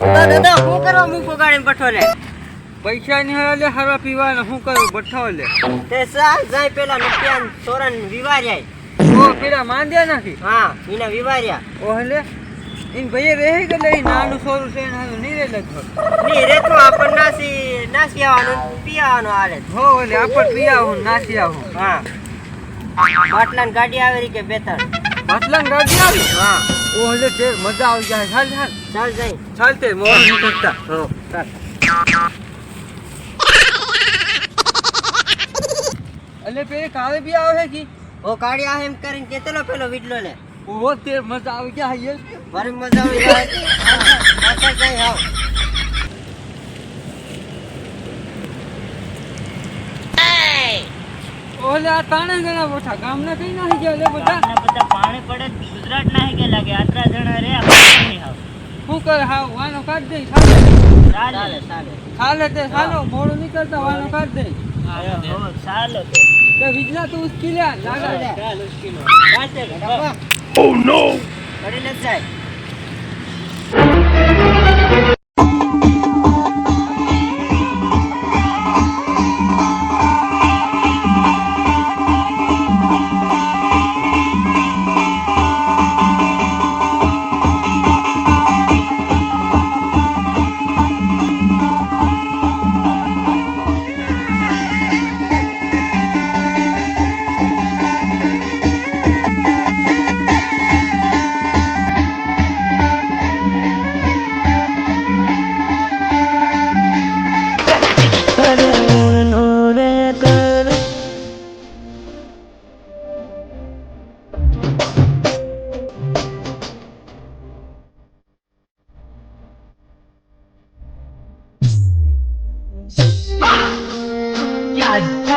દાદા દાદા કરવા મૂકો ગાડી પઠો લે પૈસા ની હાલે હારવા પીવાના શું કરું? બઠાવ લે તે સાલ જાય પેલા નપિયાન સોરન વિવાર્યા ઓ પેલા માંદ્યા નથી હા એના વિવાર્યા. ઓહલે ઇન ભાઈ રહે કે લઈ નાનું સોરું છે ને રે તો આપણ નાસી નાસી આવવાનું પી આવવાનું હાલે. હો ઓલે આપણ પિયા નાસી આવું. હા. બાટલાની ગાડી આવેરી કે બે ત્રણ માટલાં ગાડી આવી? હા. ઓહલે તે મજા આવી જાય. ચાલ ચાલ. ચાલ જઈ ચાલ તે મોર નીકળતા હો એટલે પેલે કાલે બી આવે છે ઓ કાળી આવે એમ કરીને કેતેલો પેલો વિડલો લે કે ઓ તે મજા આવી ગયા યસ મારી મજા આવી જાય. ઓલે આ તાણા જણા બોઠા ગામના કઈ નાખી ગયા લે બધા. બધા પાણી પડે ગુજરાત ના કે લાગે. આટલા જણા રે આપણે નહીં શું કરે હા વાનો કાઢ દે ચાલે. ચાલે તે ચાલો મોડું નીકળતા વાનો કાઢ દે. હો, ચાલો તે. વિજલા તું ઉસકી લે લાગા. ચાલ ઓ નો કરી લે જાય.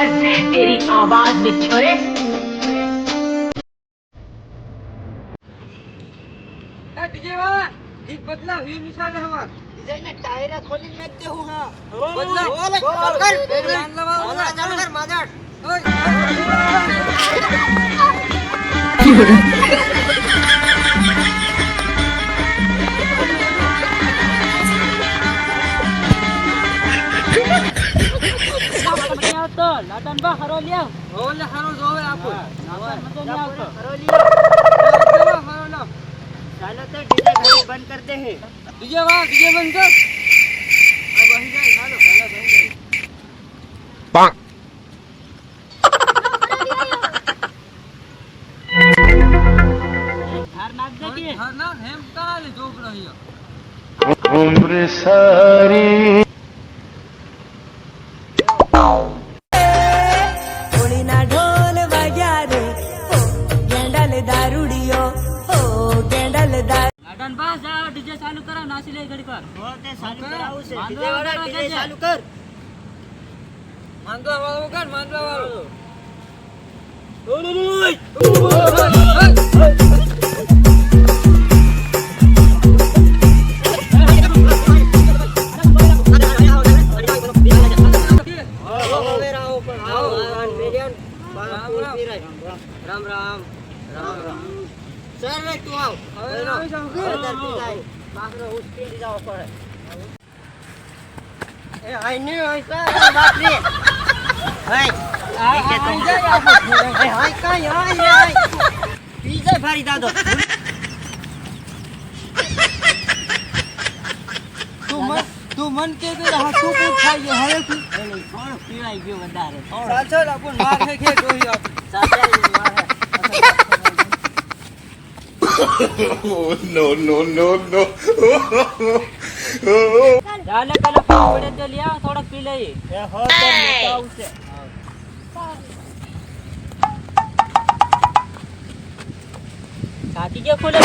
बस तेरी आवाज़ में छोड़े बदला हुई मिसाल है टायर खोली लेते हूँ બા હરો લ્યાવ ઓલે હારો જોવે આપો લાટન મતો નહીં આવતો ચાલો હારો ના ચાલો તો ડીજે ઘડી બંધ કર દે હે. ડીજે વાળા ડીજે બંધ કર. આ બહી જાય ચાલો ચાલો બંધ જાય હાર નાખ દે જા ડીજે ચાલુ કરાવ નાસી લે ઘડી વાર. હો તે ચાલુ કરાવું છે. ડીજે વાળા ડીજે ચાલુ કર. માંદવા વાળો કર માંદવા વાળો. રામ રામ. રામ રામ. સર તું આવ. કે? કે ફારી દાદો તું મન કે કે હા તું ખાઈ ગયો હવે તું થોડું પીવાઈ ગયું વધારે કે no, no, no, no. ચાલે પેલા પાણી પડે તો લ્યા થોડોક પી લઈએ. એ હો તો આવશે. છાતી કે ખોલે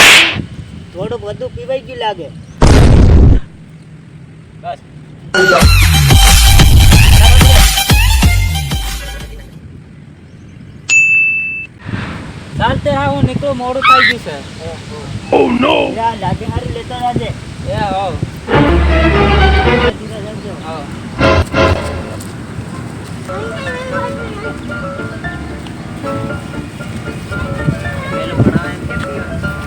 થોડું બધું પીવાઈ ગયું લાગે. બસ. ચાલતે હા હું નીકળું મોડું થઈ ગયું છે. લા લાગે હારી લેતો રાજે એ હો ધીરે ધીરે જજો હા